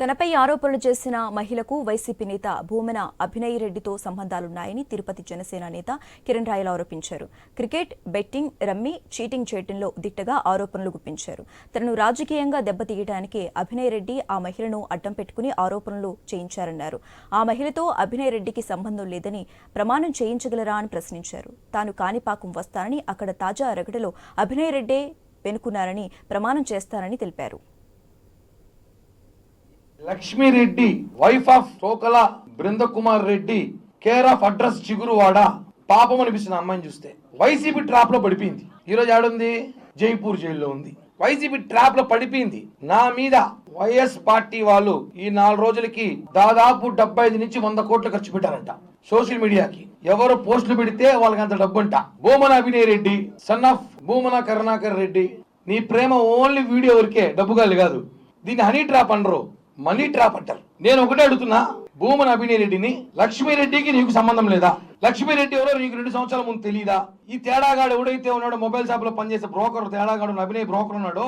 తనపై ఆరోపణలు చేసిన మహిళకు వైసీపీ నేత భూమన అభినయ్ రెడ్డితో సంబంధాలున్నాయని తిరుపతి జనసేన నేత కిరణ్ రాయలు ఆరోపించారు. క్రికెట్ బెట్టింగ్ రమ్మి చీటింగ్ చేయడంలో దిట్టగా ఆరోపణలు గుప్పించారు. తనను రాజకీయంగా దెబ్బతీయడానికి అభినయ్ రెడ్డి ఆ మహిళను అడ్డం పెట్టుకుని ఆరోపణలు చేయించారన్నారు. ఆ మహిళతో అభినయ్ రెడ్డికి సంబంధం లేదని ప్రమాణం చేయించగలరా అని ప్రశ్నించారు. తాను కాణిపాకం వస్తానని అక్కడ తాజా రగడలో అభినయ్ రెడ్డే వెనుకున్నారని ప్రమాణం చేస్తారని తెలిపారు. Lakshmireddy wife of Tokala Brindakumar Reddy care of address Chiguruvada. పాపం అనిపిస్తుంది అమ్మాయిని చూస్తే. వైసీపీ ట్రాప్లో పడిపోయింది. ఈరోజు ఆడుంది జైపూర్ జైల్లో ఉంది. వైసీపీ ట్రాప్లో పడిపోయింది. నా మీద వైఎస్ పార్టీ వాళ్ళు ఈ నాలుగు రోజులకి దాదాపు డెబ్బై ఐదు నుంచి వంద కోట్లు ఖర్చు పెట్టారంట. సోషల్ మీడియాకి. ఎవరు పోస్టులు పెడితే వాళ్ళకి అంత డబ్బు అంట భూమన అభినయ్ రెడ్డి సన్ ఆఫ్ భూమన కరుణాకర్ రెడ్డి. నీ ప్రేమ ఓన్లీ వీడియో వరకే డబ్బు కాదు కాదు. దీన్ని హనీ ట్రాప్ అనరు మనీ ట్రాప్ అంటారు. నేను ఒకటే అడుగుతున్నా భూమన్ అభినయ్ రెడ్డిని లక్ష్మీరెడ్డికి నీకు సంబంధం లేదా? లక్ష్మీరెడ్డి ఎవరో నీకు రెండు సంవత్సరాల ముందు తెలియదా ఈ తేడాగాడు ఎవడైతే ఉన్నాడో మొబైల్ షాప్లో పనిచేసే బ్రోకర్ తేడాగాడు అభినయ్ బ్రోకర్ ఉన్నాడో